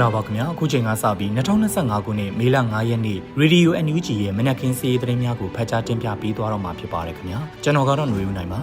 ္ဂလာပါခင်ဗျာအခုချိန်ကစပြီး2025ခုနှစ်မေလ9ရက်နေ့ Radio NUG ရဲ့မနက်ခင်းစီးရီးသတင်းများကိုဖတ်ကြားတင်ပြပေးသွားတော့မှာဖြစ်ပါတယ်ခင်ဗျာကျွန်တော်ကတော့ຫນွေဦးနိုင်ပါ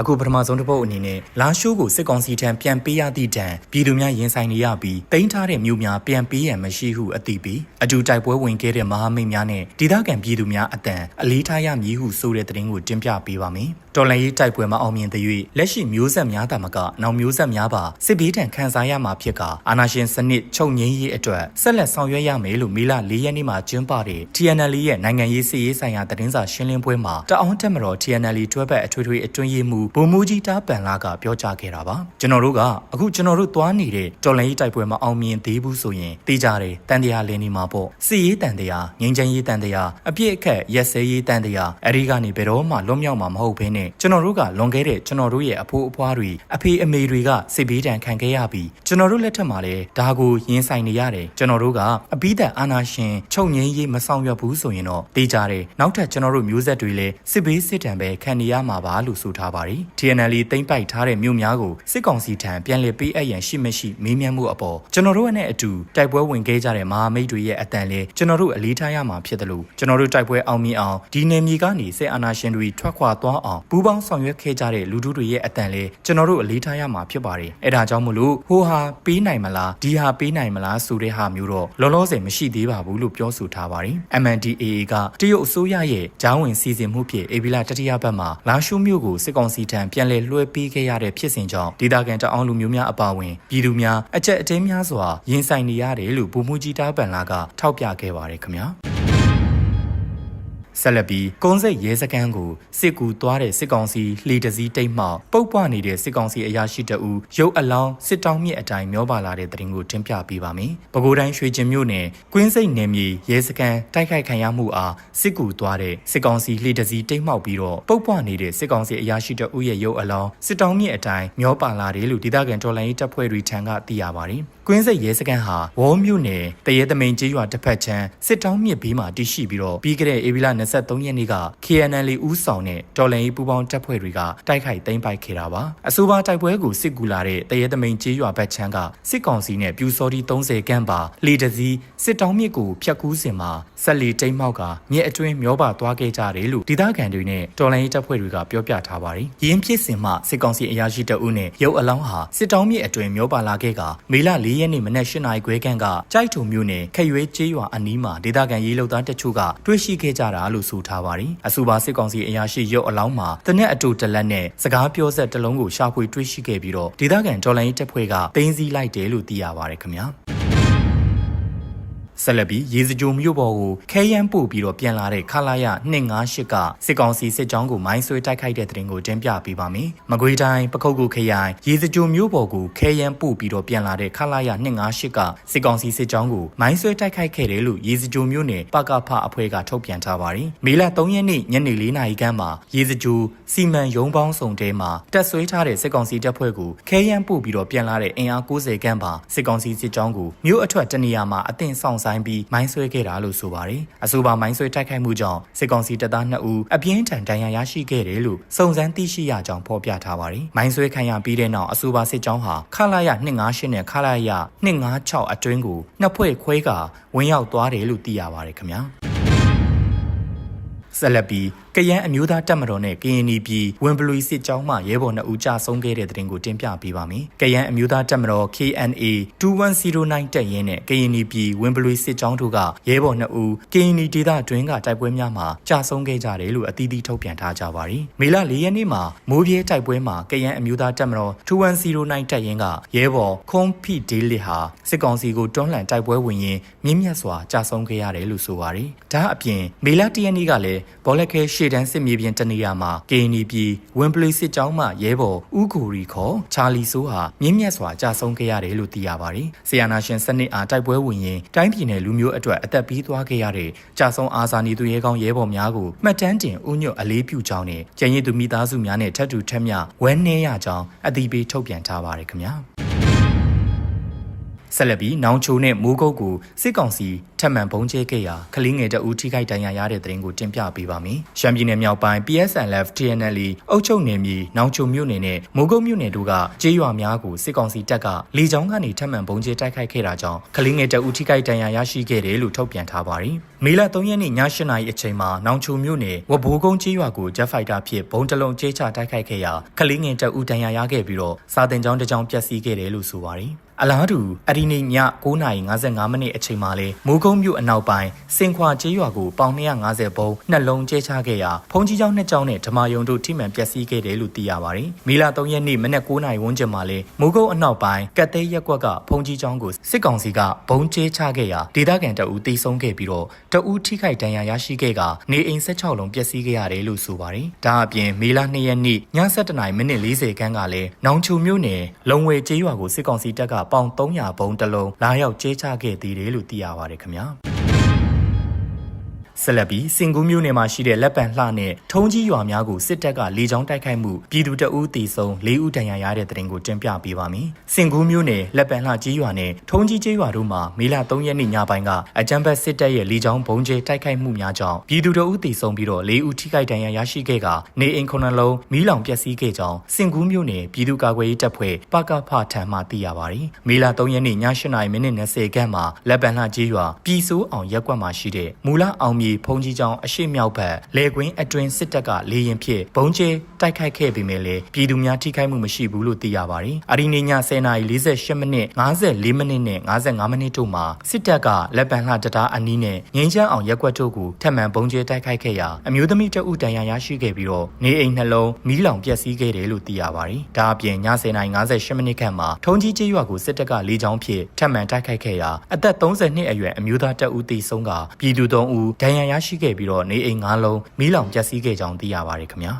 အခုပထမဆုံးတစ်ပုတ်အနေနဲ့လာရှိုးကိုစစ်ကောင်စီထံပြန်ပေးရသည့်တံပြည်သူများရင်ဆိုင်နေရပြီးတင်ထားတဲ့မြို့များပြန်ပေးရန်မရှိဟုအသိပေးအတူတိုက်ပွဲဝင်ခဲ့တဲ့မဟာမိတ်များနဲ့ဒေသခံပြည်သူများအတန်အလေးထားရမည်ဟုဆိုတဲ့သတင်းကိုတင်ပြပေးပါမယ် တော်လန်ရေးတိုက်ပွဲမှာအောင်မြင်တဲ့၍လက်ရှိမျိုးဆက်များတာမကနောက်မျိုးဆက်များပါစစ်ဘေးဒဏ်ခံစားရမှာဖြစ်ကအာနာရှင်စနစ်ချုပ်ငြိမ်းရေးအတွက်ဆက်လက်ဆောင်ရွက်ရမယ်လို့မေလ၄ရက်နေ့မှာကျင်းပတဲ့ TNL ရဲ့နိုင်ငံရေးစီရေးဆိုင်ရာသတင်းစာရှင်းလင်းပွဲမှာတအောင်းတက်မတော် TNL တွဲဘက်အထွေထွေအတွင်းရေးမှူးဗိုလ်မှူးကြီးတားပန်လာကပြောကြားခဲ့တာပါကျွန်တော်တို့ကအခုကျွန်တော်တို့သွားနေတဲ့တော်လန်ရေးတိုက်ပွဲမှာအောင်မြင်သေးဘူးဆိုရင်သိကြတယ်တန်တရားလင်းနေမှာပေါ့စီရေးတန်တရားငြိမ်းချမ်းရေးတန်တရားအပြည့်အခက်ရက်စဲရေးတန်တရားအဲဒီကနေဘယ်တော့မှလွတ်မြောက်မှာမဟုတ်ဘဲနဲ့ကျွန်တော်တို့ကလွန်ခဲ့တဲ့ကျွန်တော်တို့ရဲ့အဖိုးအဖွားတွေအဖေအမေတွေကစစ်ဘေးဒဏ်ခံခဲ့ရပြီးကျွန်တော်တို့လက်ထက်မှာလည်းဒါကိုရင်ဆိုင်နေရတယ်ကျွန်တော်တို့ကအပိသက်အာနာရှင်ချုပ်ငိမ့်ရေးမဆောင်ရွက်ဘူးဆိုရင်တော့တေးကြတယ်နောက်ထပ်ကျွန်တော်တို့မျိုးဆက်တွေလည်းစစ်ဘေးစစ်တမ်းပဲခံနေရမှာပါလို့ဆိုထားပါတယ် TNL တိမ့်ပိုက်ထားတဲ့မြို့များကိုစစ်ကောင်စီထံပြန်လည်ပေးအပ်ရန်ရှိမရှိမေးမြန်းမှုအပေါ်ကျွန်တော်တို့နဲ့အတူတိုက်ပွဲဝင်ခဲ့ကြတဲ့မဟာမိတ်တွေရဲ့အတန်လေးကျွန်တော်တို့အလေးထားရမှာဖြစ်တယ်လို့ကျွန်တော်တို့တိုက်ပွဲအောင်မြင်အောင်ဒီနယ်မြေကနေစစ်အာဏာရှင်တွေထွက်ခွာသွားအောင်ပူးပေါင်းဆောင်ရွက်ခဲ့ကြတဲ့လူထုတွေရဲ့အတန်လေးကျွန်တော်တို့အလေးထားရမှာဖြစ်ပါတယ်အဲဒါကြောင့်မလို့ဟိုဟာပေးနိုင်မလားဒီဟာပေးနိုင်မလားဆိုတဲ့ဟာမျိုးတော့လောလောဆယ်မရှိသေးပါဘူးလို့ပြောဆိုထားပါတယ် MNDAA ကတရုတ်အစိုးရရဲ့ဂျောင်းဝင်စီစဉ်မှုဖြင့်အေဗီလာတတိယဘက်မှာလာရှုမြို့ကိုစစ်ကောင်စီထံပြန်လည်လွှဲပေးခဲ့ရတဲ့ဖြစ်စဉ်ကြောင့်ဒေသခံတအောင်းလူမျိုးများအပါအဝင်ပြည်သူများအကြက်အတင်းများစွာရင်ဆိုင်နေရတယ်လို့ဗိုလ်မှူးကြီးတားပန်လာကထောက်ပြခဲ့ပါတယ်ခင်ဗျာ ဆက်လက်ပြီးကုန်းစိတ်ရဲစခန်းကိုစစ်ကူသွားတဲ့စစ်ကောင်စီလှေတစည်းတိတ်မှောက်ပုတ်ပွားနေတဲ့စစ်ကောင်စီအရာရှိတအူရုပ်အလောင်းစစ်တောင်းမြစ်အတိုင်းမျောပါလာတဲ့တဲ့ရင်ကိုတင်ပြပေးပါမယ်။ပဲခူးတိုင်းရွှေကျင်မြို့နယ်ကွင်းစိတ်နယ်မြေရဲစခန်းတိုက်ခိုက်ခံရမှုအားစစ်ကူသွားတဲ့စစ်ကောင်စီလှေတစည်းတိတ်မှောက်ပြီးတော့ပုတ်ပွားနေတဲ့စစ်ကောင်စီအရာရှိတအူရဲ့ရုပ်အလောင်းစစ်တောင်းမြစ်အတိုင်းမျောပါလာတယ်လို့ဒေသခံတော်လှန်ရေးတပ်ဖွဲ့တွေထံကသိရပါတယ်။ကွင်းစိတ်ရဲစခန်းဟာဝေါ်မြို့နယ်တရဲသမိန်ကျေးရွာတစ်ဖက်ချမ်းစစ်တောင်းမြစ်ဘေးမှာတည်ရှိပြီးတော့ပြီးခဲ့တဲ့ဧပြီလ23ရက်နေ့က KNL ဦးဆောင်တဲ့တော်လှန်ရေးပူးပေါင်းတပ်ဖွဲ့တွေကတိုက်ခိုက်သိမ်းပိုက်ခဲ့တာပါအဆိုပါတိုက်ပွဲကိုစစ်ကူလာတဲ့တရဲသမိန်ကျေးရွာဘက်ချမ်းကစစ်ကောင်စီနဲ့ပြူစော်ဒီ30ခန်းပါလေတစည်းစစ်တောင်းမြစ်ကိုဖျက်ကူးစင်မှာဆက်လီတိမ်မောက်ကမြစ်အတွင်းမျောပါသွားခဲ့ကြတယ်လို့ဒေသခံတွေနဲ့တော်လှန်ရေးတပ်ဖွဲ့တွေကပြောပြထားပါတယ်ရင်းဖြစ်စင်မှစစ်ကောင်စီအရာရှိတအုပ်နဲ့ရုပ်အလောင်းဟာစစ်တောင်းမြစ်အတွင်းမျောပါလာခဲ့ကမေလ4ရက်နေ့မနက်၈နာရီခွဲခန့်ကကြိုက်ထုံမြို့နယ်ခရွေးကျေးရွာအနီးမှာဒေသခံရေးလုံသားတချို့ကတွေ့ရှိခဲ့ကြတာလို့ဆိုထားပါတယ်အဆိုပါစစ်ကောင်စီအရာရှိရုပ်အလောင်းမှာတနက်အတူတလက်နဲ့စကားပြောဆက်တစ်လုံးကိုရှာဖွေတွေ့ရှိခဲ့ပြီးတော့ဒေသခံဒေါ်လာရေးတပ်ဖွဲ့ကတင်းစည်းလိုက်တယ်လို့သိရပါတယ်ခင်ဗျာ ဆက်လက်ပြီးရေစကြိုမြို့ပေါ်ကိုခဲယမ်းပို့ပြီးတော့ပြန်လာတဲ့ခလာရ258ကစစ်ကောင်စီစစ်ကြောင်းကိုမိုင်းဆွဲတိုက်ခိုက်တဲ့တဲ့ရင်ကိုတင်ပြပေးပါမယ်။မကွေးတိုင်းပခုတ်ကူခရိုင်ရေစကြိုမြို့ပေါ်ကိုခဲယမ်းပို့ပြီးတော့ပြန်လာတဲ့ခလာရ258ကစစ်ကောင်စီစစ်ကြောင်းကိုမိုင်းဆွဲတိုက်ခိုက်ခဲ့တယ်လို့ရေစကြိုမြို့နယ်ပကဖအဖွဲ့ကထုတ်ပြန်ထားပါတယ်။မေလ3ရက်နေ့ညနေ4နာရီခန့်မှာရေစကြိုစီမံရုံးပေါင်းစုံတဲမှာတက်ဆွဲထားတဲ့စစ်ကောင်စီတပ်ဖွဲ့ကိုခဲယမ်းပို့ပြီးတော့ပြန်လာတဲ့အင်အား90ခန့်ပါစစ်ကောင်စီစစ်ကြောင်းကိုမြို့အထွတ်တနေရာမှာအသင့်ဆောင်ဆိုင်ပြီးမိုင်းဆွဲခဲ့တာလို့ဆိုပါတယ်။အဆိုပါမိုင်းဆွဲတိုက်ခိုက်မှုကြောင့်စစ်ကောင်စီတပ်သား2ဦးအပြင်းထန်ဒဏ်ရာရရှိခဲ့တယ်လို့စုံစမ်းသိရှိရကြောင်းဖော်ပြထားပါတယ်။မိုင်းဆွဲခံရပြီးတဲ့နောက်အဆိုပါစစ်ကြောင်းဟာခလာရ258နဲ့ခလာရ256အတွင်းကိုနှစ်ဖွဲ့ခွဲကဝင်ရောက်သွားတယ်လို့သိရပါတယ်ခင်ဗျာ။ဆက်လက်ပြီး ကရန်အမျိုးသားတပ်မတော်နဲ့ကရင်နီပြည်ဝင်ပလူစစ်ကြောင်းမှရဲဘော်2ဦးကြာဆုံးခဲ့တဲ့တဲ့တင်ကိုတင်ပြပေးပါမယ်။ကရန်အမျိုးသားတပ်မတော် KNA 2109တပ်ရင်းနဲ့ကရင်နီပြည်ဝင်ပလူစစ်ကြောင်းတို့ကရဲဘော်2ဦးကရင်နီဒေသတွင်းကတိုက်ပွဲများမှာကြာဆုံးခဲ့ကြတယ်လို့အသီးသီးထုတ်ပြန်ထားကြပါရီ။မေလ၄ရက်နေ့မှာမိုးပြေးတိုက်ပွဲမှာကရန်အမျိုးသားတပ်မတော်2109တပ်ရင်းကရဲဘော်ခွန်ဖိဒေးလစ်ဟာစစ်ကောင်စီကိုတွန်းလှန်တိုက်ပွဲဝင်ရင်းမြင့်မြတ်စွာကြာဆုံးခဲ့ရတယ်လို့ဆိုပါရီ။ဒါအပြင်မေလ၁ရက်နေ့ကလည်းဘောလက်ခဲရှေ့တန်းစစ်မြေပြင်တနေရာမှာ KNY ပြည်ဝင်ပလီစစ်ကြောင်းမှရဲဘော်ဦးကိုရီခေါ်ချာလီဆိုးဟာမြင့်မြတ်စွာကြာဆုံးခဲ့ရတယ်လို့သိရပါတယ်။ဆီယနာရှင်စနစ်အားတိုက်ပွဲဝင်ရင်တိုင်းပြည်နယ်လူမျိုးအတွက်အသက်ပေးသွားခဲ့ရတဲ့ကြာဆုံးအာဇာနည်သူရဲကောင်းရဲဘော်များကိုမှတ်တမ်းတင်ဦးညွတ်အလေးပြုကြောင်းနဲ့ကျန်ရည်သူမိသားစုများနဲ့ထပ်တူထက်မြဝမ်းနည်းရကြောင်းအသိပေးထုတ်ပြန်ထားပါတယ်ခင်ဗျာ။ ဆက်လက်ပြီးနောင်ချိုနဲ့မိုးကုတ်ကိုစစ်ကောင်စီထပ်မံပုံကျဲခဲ့ရာကလေးငယ်တအူးထိခိုက်ဒဏ်ရာရတဲ့တဲ့ရင်ကိုတင်ပြပေးပါမယ်။ရှမ်းပြည်နယ်မြောက်ပိုင်း PSNLF TNL အုပ်ချုပ်နယ်မြေနောင်ချိုမြို့နယ်နဲ့မိုးကုတ်မြို့နယ်တို့ကကျေးရွာများကိုစစ်ကောင်စီတပ်ကလေကြောင်းကနေထပ်မံပုံကျဲတိုက်ခိုက်ခဲ့တာကြောင့်ကလေးငယ်တအူးထိခိုက်ဒဏ်ရာရရှိခဲ့တယ်လို့ထုတ်ပြန်ထားပါတယ်။မေလ3ရက်နေ့ည8နာရီအချိန်မှာနောင်ချိုမြို့နယ်ဝဘိုးကုန်းကျေးရွာကိုဂျက်ဖိုက်တာဖြင့်ဘုံတလုံးကျဲချတိုက်ခိုက်ခဲ့ရာကလေးငယ်တအူးဒဏ်ရာရခဲ့ပြီးတော့စာတင်ကြောင်းတစ်ကြောင်းပျက်စီးခဲ့တယ်လို့ဆိုပါတယ်။ အလားတူအဒီနေ့ည9:55မိနစ်အချိန်မှာလဲမိုးကုံးမြို့အနောက်ပိုင်းစင်ခွာကျေးရွာကိုပေါင်250ဘုံနှလုံးကျဲချခဲ့ရာဖုန်ကြီးကျောင်းနှစ်ကျောင်းနဲ့ဓမာယုံတို့ထိမှန်ပျက်စီးခဲ့တယ်လို့သိရပါတယ်။မီလာ3ရက်နေ့မနက်9:00ဝန်းကျင်မှာလဲမိုးကုံးအနောက်ပိုင်းကက်သေးရက်ကွက်ကဖုန်ကြီးကျောင်းကိုစစ်ကောင်စီကဘုံကျဲချခဲ့ရာဒေသခံတအူးတိတ်ဆုံးခဲ့ပြီးတော့တအူးထိခိုက်ဒဏ်ရာရရှိခဲ့ကနေအိမ်16လုံးပျက်စီးခဲ့ရတယ်လို့ဆိုပါတယ်။ဒါအပြင်မီလာ2ရက်နေ့ည7:00မိနစ်40ခန်းကလဲနောင်ချုံမြို့နယ်လုံဝဲကျေးရွာကိုစစ်ကောင်စီတပ်ကပေါင်300ဘုံတစ်လုံးလာရောက်ကျဲချခဲ့သေးတယ်လို့သိရပါတယ်ခင်ဗျာ ဆက်လက်ပြီးစင်ကူးမြို့နယ်မှာရှိတဲ့လက်ပံလှနဲ့ထုံးကြီးရွာများကိုစစ်တပ်ကလေကြောင်းတိုက်ခိုက်မှုပြည်သူတအူးတီဆုံး၄ဦးဒဏ်ရာရတဲ့တဲ့တင်ကိုတင်ပြပေးပါမယ်။စင်ကူးမြို့နယ်လက်ပံလှကြီးရွာနဲ့ထုံးကြီးကြီးရွာတို့မှာမေလ3ရက်နေ့ညပိုင်းကအကြမ်းဖက်စစ်တပ်ရဲ့လေကြောင်းဘုံကျဲတိုက်ခိုက်မှုများကြောင့်ပြည်သူတအူးတီဆုံးပြီးတော့၄ဦးထိခိုက်ဒဏ်ရာရရှိခဲ့ကနေအိမ်ခုနှလုံးမီးလောင်ပျက်စီးခဲ့ကြောင်းစင်ကူးမြို့နယ်ပြည်သူ့ကာကွယ်ရေးတပ်ဖွဲ့ပကဖထံမှသိရပါတယ်။မေလ3ရက်နေ့ည8:00မိနစ်20ခန့်မှာလက်ပံလှကြီးရွာပြည်စိုးအောင်ရက်ကွက်မှာရှိတဲ့မူလအောင်မြေဖုန်ကြီးကျောင်းအရှိမြောက်ဘက်လေကွင်းအတွင်းစစ်တပ်ကလေရင်ဖြင့်ဘုံကျဲတိုက်ခိုက်ခဲ့ပေမဲ့လည်းပြည်သူများထိခိုက်မှုမရှိဘူးလို့သိရပါတယ်။အရီနေည10:48မိနစ်54မိနစ်နဲ့55မိနစ်တို့မှာစစ်တပ်ကလက်ပံလှတတားအနီးနဲ့ငင်းချမ်းအောင်ရက်ကွက်တို့ကိုထပ်မံဘုံကျဲတိုက်ခိုက်ခဲ့ရာအမျိုးသမီးတဦးတန်ရာရရှိခဲ့ပြီးတော့နေအိမ်နှလုံးမီးလောင်ပျက်စီးခဲ့တယ်လို့သိရပါတယ်။ဒါအပြင်ည10:58မိနစ်ခန့်မှာထုံကြီးကျေးရွာကိုစစ်တပ်ကလေကြောင်းဖြင့်ထပ်မံတိုက်ခိုက်ခဲ့ရာအသက်30နှစ်အရွယ်အမျိုးသားတဦးသေဆုံးကပြည်သူ3ဦးဒဏ်ရာရရှိခဲ့ပြီးတော့နေအိမ်9လုံးမီးလောင်ပျက်စီးခဲ့ကြောင်းသိရပါတယ်ခင်ဗျာ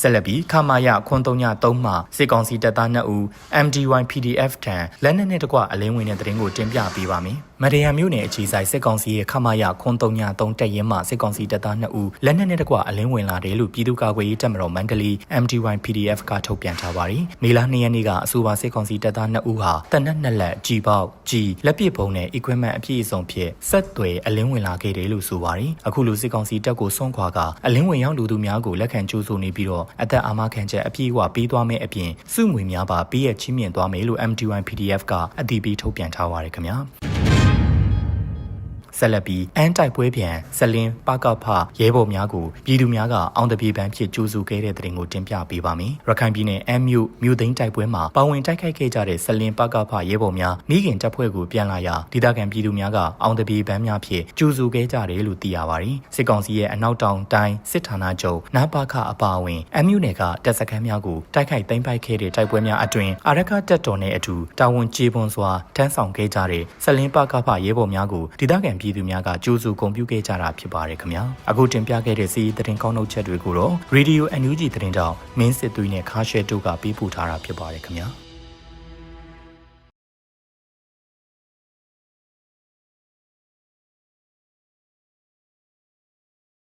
ဆက်လက်ပြီးခမာယခွန်303မှစစ်ကောင်စီတပ်သား2ဦး MDY PDF ထံလက်နက်နဲ့တကွအလင်းဝင်တဲ့တရင်ကိုတင်ပြပေးပါမယ်။ မရရမြို့နယ်အခြေဆိုင်စစ်ကောင်စီရဲ့ခမာယခွန်303တပ်ရင်းမှစစ်ကောင်စီတပ်သား2ဦးလက်နက်နဲ့တကွအလင်းဝင်လာတယ်လို့ပြည်သူ့ကာကွယ်ရေးတပ်မတော်မန္တလေး MDY PDF ကထုတ်ပြန်ထားပါတယ်။မေလ2ရက်နေ့ကအဆိုပါစစ်ကောင်စီတပ်သား2ဦးဟာတနက်နှစ်လက်ကြီးပေါက်ကြီးလက်ပစ်ပုံနဲ့ equipment အပြည့်အစုံဖြင့်ဆက်သွယ်အလင်းဝင်လာခဲ့တယ်လို့ဆိုပါတယ်။အခုလိုစစ်ကောင်စီတပ်ကိုဆွန့်ခွာကအလင်းဝင်ရောက်လူသူများကိုလက်ခံကြိုးဆိုနေပြီးတော့အသက်အာမခံချက်အပြည့်အဝပေးသွားမယ့်အပြင်စုငွေများပါပေးရချင်းမြင့်သွားမယ်လို့ MDY PDF ကအတည်ပြုထုတ်ပြန်ထားပါတယ်ခင်ဗျာ ဆက်လက်ပြီးအန်တိုက်ပွဲပြန်ဆက်လင်းပကောက်ဖရဲဘော်များကိုပြည်သူများကအောင်တပြေပန်းဖြစ်ကြိုးစုခဲ့တဲ့တဲ့တင်ကိုတင်ပြပေးပါမယ်။ရခိုင်ပြည်နယ်အမ်မြို့မြို့သိမ်းတိုက်ပွဲမှာပါဝင်တိုက်ခိုက်ခဲ့ကြတဲ့ဆက်လင်းပကောက်ဖရဲဘော်များမိခင်တပ်ဖွဲ့ကိုပြန်လာရာဒေသခံပြည်သူများကအောင်တပြေပန်းများဖြစ်ကြိုးစုခဲ့ကြတယ်လို့သိရပါတယ်။စစ်ကောင်စီရဲ့အနောက်တောင်တိုင်းစစ်ဌာနချုပ်နာပါခအပါအဝင်အမ်မြို့နယ်ကတပ်စခန်းများကိုတိုက်ခိုက်သိမ်းပိုက်ခဲ့တဲ့တိုက်ပွဲများအတွင်အာရခတပ်တော်နဲ့အတူတာဝန်ကျေပွန်စွာထမ်းဆောင်ခဲ့ကြတဲ့ဆက်လင်းပကောက်ဖရဲဘော်များကိုဒေသခံပြည်သူများကကြိုးစုဂုံပြုခဲ့ကြတာဖြစ်ပါတယ်ခင်ဗျာအခုတင်ပြခဲ့တဲ့စီးသတင်းကောင်းနှုတ်ချက်တွေကိုတော့ Radio NUG သတင်းတောက်မင်းစစ်သွေးနဲ့ခါရှဲတို့ကပေးပို့ထားတာဖြစ်ပါတယ်ခင်ဗျာ